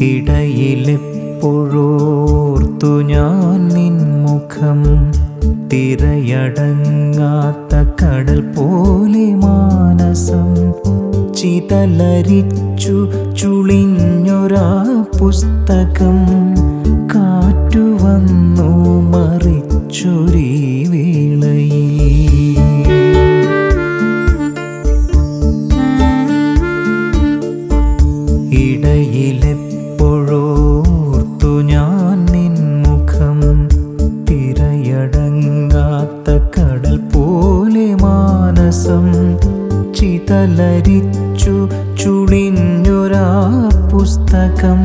ഇടയിലെപ്പോഴോർത്തു ഞാൻ നിൻമുഖം തിരയടങ്ങാത്ത കടൽ പോലെ മാനസം. ചിതലരിച്ചു ചുളിഞ്ഞൊരാ പുസ്തകം കാറ്റുവന്നു മറിച്ചൊരീ വേളയിൽ. ഇടയിലെപ്പോഴോർത്തു ചുളിഞ്ഞൊരാ പുസ്തകം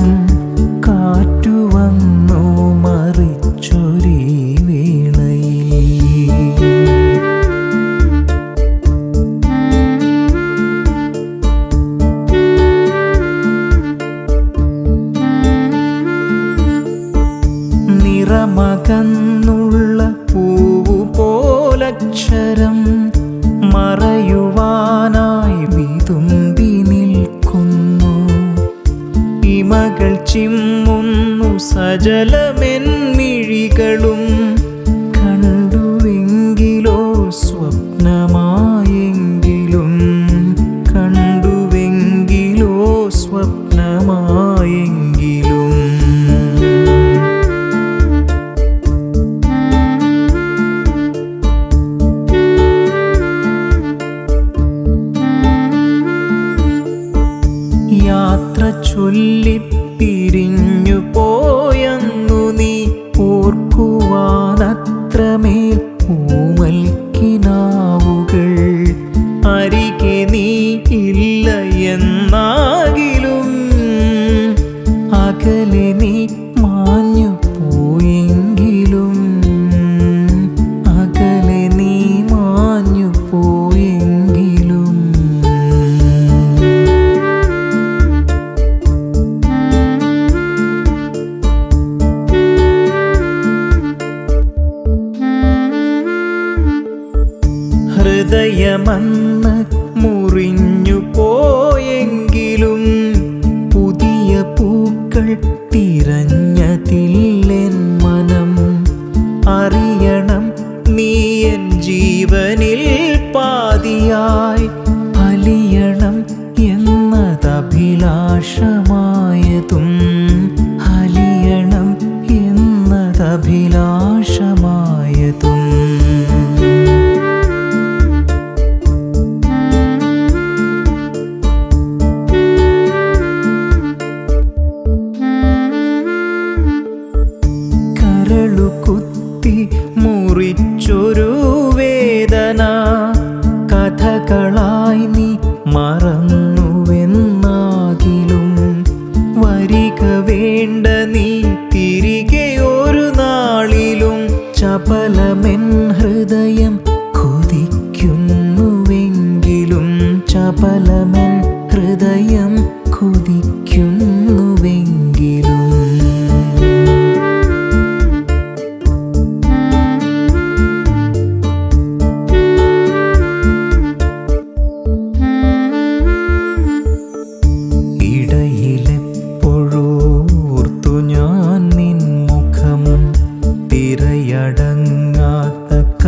കാറ്റുവന്നു മറിച്ചൊരീ വേളയിൽ. നിറമകന്നുള്ള ഇമകൾ ചിമ്മുന്നു കണ്ടുവെങ്കിലോ സ്വപ്നമായെങ്കിലും കണ്ടുവെങ്കിലോ സ്വപ്നമായെങ്കിലും. യാത്ര ചൊല്ലി പിരിഞ്ഞു പോയെന്നു നീ ഓർക്കുവാനത്രമേൽ പൂമൽക്കിനാവുകൾ അരികെ നീ ഇല്ല എന്നാകിലും അകലെ നീ ഹൃദയമന്ന് മുറിഞ്ഞു പോയെങ്കിലും പുതിയ പൂക്കൾ തിരഞ്ഞതില്ലെൻ മനം. അറിയണം നീ എൻ ജീവനിൽ പാതിയായി. അലിയണം എന്നതഭിലാഷമായതും കരളു കുത്തി മുറിച്ചൊരു വേദന. കഥകളായി നീ മറന്നുവെന്നാകിലും വരിക വേണ്ട നീ തിരികെ ഒരു നാളിലും. ചപലമെൻ ഹൃദയം കൊതിക്കുന്നുവെങ്കിലും ചപലമെൻ ഹൃദയം കൊതിക്കുന്നുവെങ്കിലും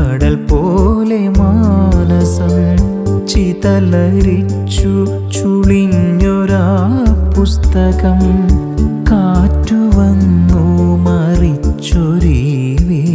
കടൽ പോലെ മാനസം ചിതലരിച്ചു ചുളിഞ്ഞൊരാ പുസ്തകം കാറ്റുവന്നു മറിച്ചൊരീ വേളയിൽ